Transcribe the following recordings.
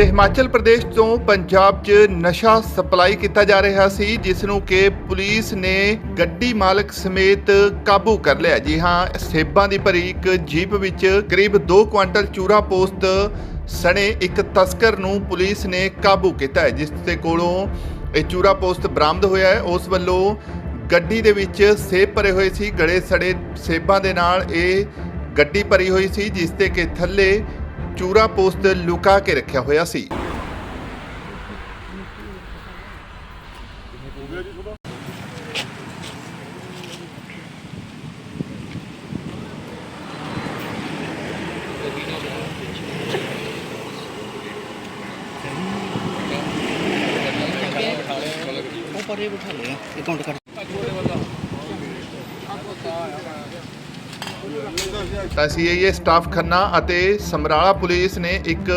ਤੇ ਹਿਮਾਚਲ ਪ੍ਰਦੇਸ਼ ਤੋਂ ਪੰਜਾਬ 'ਚ ਨਸ਼ਾ ਸਪਲਾਈ ਕੀਤਾ ਜਾ ਰਿਹਾ ਸੀ, ਜਿਸ ਨੂੰ ਕਿ ਪੁਲਿਸ ਨੇ ਗੱਡੀ ਮਾਲਕ ਸਮੇਤ ਕਾਬੂ ਕਰ ਲਿਆ। ਜੀ ਹਾਂ, ਸੇਬਾਂ ਦੀ ਭਰੀ ਇੱਕ ਜੀਪ ਵਿੱਚ ਕਰੀਬ 2 ਕੁਆਂਟਲ ਚੂਰਾ ਪੋਸਤ ਸਣੇ ਇੱਕ ਤਸਕਰ ਨੂੰ ਪੁਲਿਸ ਨੇ ਕਾਬੂ ਕੀਤਾ ਹੈ, ਜਿਸ ਦੇ ਕੋਲੋਂ ਇਹ ਚੂਰਾ ਪੋਸਤ ਬਰਾਮਦ ਹੋਇਆ ਹੈ। ਉਸ ਵੱਲੋਂ ਗੱਡੀ ਦੇ ਵਿੱਚ ਸੇਬ ਭਰੇ ਹੋਏ ਸੀ ਗੜੇ ਸੜੇ ਸੇਬਾਂ ਦੇ ਨਾਲ ਇਹ ਗੱਡੀ ਭਰੀ ਹੋਈ ਸੀ, ਜਿਸ ਤੇ ਕਿ ਥੱਲੇ ਚੂਰਾ ਪੋਸਟ ਲੁਕਾ ਕੇ ਰੱਖਿਆ ਹੋਇਆ ਸੀ। ਉਹ ਪਰੇ ਬਿਠਾ ਲਿਆ ਇਹ ਕਾਊਂਟ ਕਰ ਤਾਂ ਸੀਆਈਏ ਸਟਾਫ ਖੰਨਾ ਅਤੇ ਸਮਰਾਲਾ ਪੁਲਿਸ ਨੇ ਇੱਕ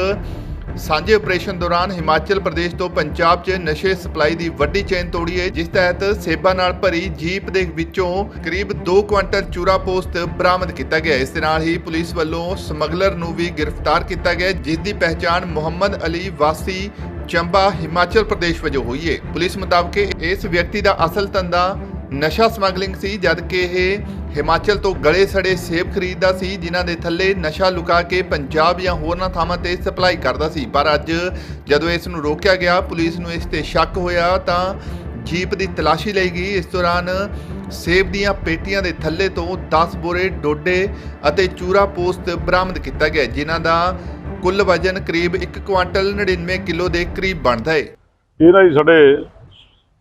ਸਾਂਝੇ ਆਪਰੇਸ਼ਨ ਦੌਰਾਨ ਹਿਮਾਚਲ ਪ੍ਰਦੇਸ਼ ਤੋਂ ਪੰਜਾਬ 'ਚ ਨਸ਼ੇ ਸਪਲਾਈ ਦੀ ਵੱਡੀ ਚੇਨ ਤੋੜੀ ਹੈ, ਜਿਸ ਤਹਿਤ ਸੇਬਾਂ ਨਾਲ ਭਰੀ ਜੀਪ ਦੇ ਵਿੱਚੋਂ ਕਰੀਬ 2 ਕੁਆਂਟਲ ਚੂਰਾ ਪੋਸਟ ਬਰਾਮਦ ਕੀਤਾ ਗਿਆ ਇਸ ਦੇ ਨਾਲ ਹੀ ਪੁਲਿਸ ਵੱਲੋਂ ਸਮਗਲਰ ਨੂੰ ਵੀ ਗ੍ਰਿਫਤਾਰ ਕੀਤਾ ਗਿਆ ਜਿਸ ਦੀ ਪਹਿਚਾਣ ਮੁਹੰਮਦ ਅਲੀ ਵਾਸੀ ਚੰਬਾ ਹਿਮਾਚਲ ਪ੍ਰਦੇਸ਼ ਵਜੋਂ ਹੋਈ ਹੈ। ਪੁਲਿਸ ਮੁਤਾਬਕ ਇਸ ਵਿਅਕਤੀ ਦਾ ਅਸਲ ਧੰਦਾ ਨਸ਼ਾ ਸਮਗਲਿੰਗ ਸੀ, ਜਦ ਕਿ ਇਹ ਹਿਮਾਚਲ ਤੋਂ ਗਲੇ ਸੜੇ ਸੇਬ ਖਰੀਦਦਾ ਸੀ, ਜਿਨ੍ਹਾਂ ਦੇ ਥੱਲੇ ਨਸ਼ਾ ਲੁਕਾ ਕੇ ਪੰਜਾਬ ਜਾਂ ਹੋਰਨਾਂ ਥਾਵਾਂ ਤੇ ਸਪਲਾਈ ਕਰਦਾ ਸੀ। ਪਰ ਅੱਜ ਜਦੋਂ ਇਸ ਨੂੰ ਰੋਕਿਆ ਗਿਆ, ਪੁਲਿਸ ਨੂੰ ਇਸ ਤੇ ਸ਼ੱਕ ਹੋਇਆ, ਤਾਂ ਜੀਪ ਦੀ ਤਲਾਸ਼ੀ ਲਈ ਗਈ। ਇਸ ਦੌਰਾਨ ਸੇਬ ਦੀਆਂ ਪੇਟੀਆਂ ਦੇ ਥੱਲੇ ਤੋਂ 10 ਬੋਰੇ, ਡੋਡੇ ਅਤੇ ਚੂਰਾ ਪੋਸਤ ਬਰਾਮਦ ਕੀਤਾ ਗਿਆ, ਜਿਨ੍ਹਾਂ ਦਾ ਕੁੱਲ ਵਜ਼ਨ ਕਰੀਬ 1 ਕੁਆਂਟਲ 99 ਕਿਲੋ ਦੇ ਕਰੀਬ ਬਣਦਾ ਹੈ। ਇਹ ਨਾ ਜੀ ਸਾਡੇ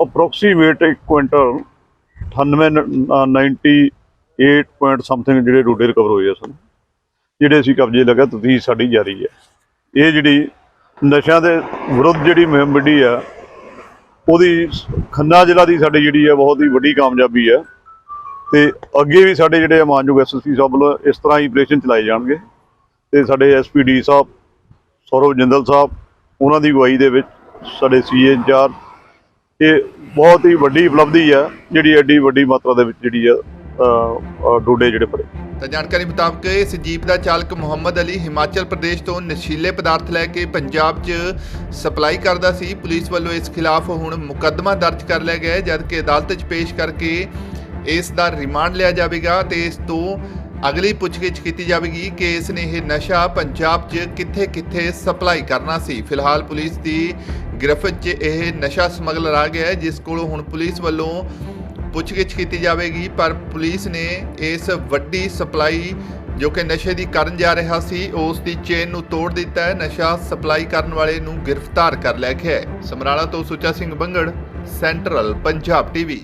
ਅਪਰੋਕਸੀਮੇਟ 1 ਕੁਇੰਟਲ 98 ਪੁਆਇੰਟ ਸਮਥਿੰਗ ਜਿਹੜੇ ਰੋਡੇ ਰਿਕਵਰ ਹੋਏ ਆ ਸਨ, ਜਿਹੜੇ ਅਸੀਂ ਕਬਜ਼ੇ ਲਗਾ ਤਫਤੀਸ਼ ਸਾਡੀ ਜਾਰੀ ਹੈ। ਇਹ ਜਿਹੜੀ ਨਸ਼ਿਆਂ ਦੇ ਵਿਰੁੱਧ ਜਿਹੜੀ ਮੁਹਿੰਮ ਵਿੱਢੀ ਆ, ਉਹਦੀ ਖੰਨਾ ਜ਼ਿਲ੍ਹਾ ਦੀ ਸਾਡੀ ਜਿਹੜੀ ਹੈ ਬਹੁਤ ਹੀ ਵੱਡੀ ਕਾਮਯਾਬੀ ਹੈ ਤੇ ਅੱਗੇ ਵੀ ਸਾਡੇ ਜਿਹੜੇ ਮਾਨਯੋਗ ਐਸਐਸਪੀ ਸਾਹਿਬ ਵੱਲੋਂ ਇਸ ਤਰ੍ਹਾਂ ਹੀ ਆਪਰੇਸ਼ਨ ਚਲਾਏ ਜਾਣਗੇ। ਤੇ ਸਾਡੇ ਐਸਪੀਡੀ ਸਾਹਿਬ, ਸੌਰਵ ਜਿੰਦਲ ਸਾਹਿਬ, ਉਹਨਾਂ ਦੀ ਅਗਵਾਈ ਦੇ ਵਿੱਚ ਸਾਡੇ ਸੀਏ ਇੰਚਾਰਜ ਇਹ ਬਹੁਤ ਹੀ ਵੱਡੀ ਉਪਲਬਧੀ ਆ, ਜਿਹੜੀ ਐਡੀ ਵੱਡੀ ਮਾਤਰਾ ਦੇ ਵਿੱਚ ਜਿਹੜੀ ਆ ਡੋਡੇ ਜਿਹੜੇ ਫੜੇ। ਤਾਂ ਜਾਣਕਾਰੀ ਮੁਤਾਬਕ ਇਸ ਜੀਪ ਦਾ ਚਾਲਕ ਮੁਹੰਮਦ ਅਲੀ ਹਿਮਾਚਲ ਪ੍ਰਦੇਸ਼ ਤੋਂ ਨਸ਼ੀਲੇ ਪਦਾਰਥ ਲੈ ਕੇ ਪੰਜਾਬ 'ਚ ਸਪਲਾਈ ਕਰਦਾ ਸੀ। ਪੁਲਿਸ ਵੱਲੋਂ ਇਸ ਖਿਲਾਫ ਹੁਣ ਮੁਕੱਦਮਾ ਦਰਜ ਕਰ ਲਿਆ ਗਿਆ ਹੈ, ਜਦਕਿ ਅਦਾਲਤ 'ਚ ਪੇਸ਼ ਕਰਕੇ ਇਸ ਦਾ ਰਿਮਾਂਡ ਲਿਆ ਜਾਵੇਗਾ ਤੇ ਇਸ ਤੋਂ ਅਗਲੀ ਪੁੱਛਗਿੱਛ ਕੀਤੀ ਜਾਵੇਗੀ ਕਿ ਇਸ ਨੇ ਇਹ ਨਸ਼ਾ ਪੰਜਾਬ 'ਚ ਕਿੱਥੇ-ਕਿੱਥੇ ਸਪਲਾਈ ਕਰਨਾ ਸੀ। ਫਿਲਹਾਲ ਪੁਲਿਸ ਦੀ ਗ੍ਰਿਫਤ 'ਚ ਇਹ ਨਸ਼ਾ ਸਮਗਲਰ ਆ ਗਿਆ ਹੈ, ਜਿਸ ਕੋਲੋਂ ਹੁਣ ਪੁਲਿਸ ਵੱਲੋਂ ਪੁੱਛਗਿੱਛ ਕੀਤੀ ਜਾਵੇਗੀ, ਪਰ ਪੁਲਿਸ ਨੇ ਇਸ ਵੱਡੀ ਸਪਲਾਈ ਜੋ ਕਿ ਨਸ਼ੇ ਦੀ ਕਰਨ ਜਾ ਰਿਹਾ ਸੀ, ਉਸ ਦੀ ਚੇਨ ਨੂੰ ਤੋੜ ਦਿੱਤਾ ਹੈ। ਨਸ਼ਾ ਸਪਲਾਈ ਕਰਨ ਵਾਲੇ ਨੂੰ ਗ੍ਰਿਫਤਾਰ ਕਰ ਲਿਆ ਗਿਆ ਹੈ। ਸਮਰਾਲਾ ਤੋਂ ਸੁੱਚਾ ਸਿੰਘ ਬੰਗੜ, ਸੈਂਟਰਲ ਪੰਜਾਬ ਟੀਵੀ।